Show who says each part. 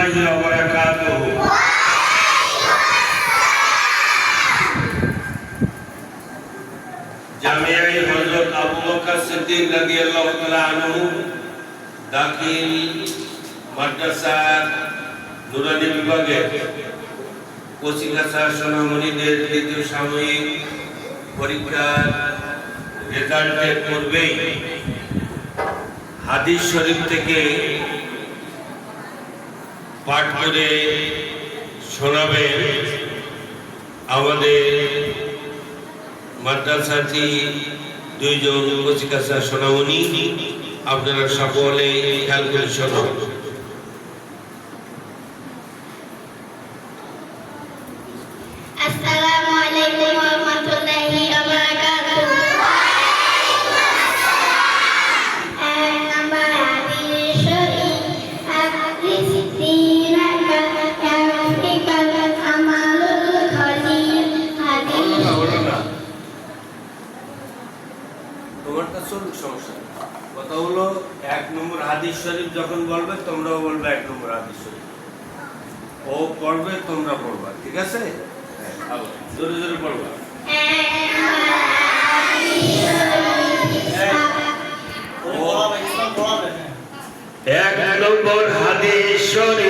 Speaker 1: রহমতুল্লাহি ওয়া বারাকাতুহু জামিয়াই হযরত আবু বকর সিদ্দিক রাদিয়াল্লাহু তাআলা আনহু দাখিল মাদ্রাসা নুরানি বিভাগে কোচিকাছা সোনামণিদের দ্বিতীয় সাময়িক পরীক্ষার রেজাল্টের পূর্বেই হাদিস শরীফ থেকে পাঠ করে শোনাবেন আমাদের মাদ্রাসাটি দুইজন কচিকাছা শোনাবনি। আপনারা সকলে খেয়াল করে শোনো। চলুক সমস্যা কথা হলো এক নম্বর শরীফ যখন বলবে তোমরাও বলবে এক নম্বর শরীফ। ও পড়বে তোমরা পড়বা ঠিক আছে? হ্যাঁ, জোরে জোরে পড়বা। এক নম্বর হাদিস শরীফ।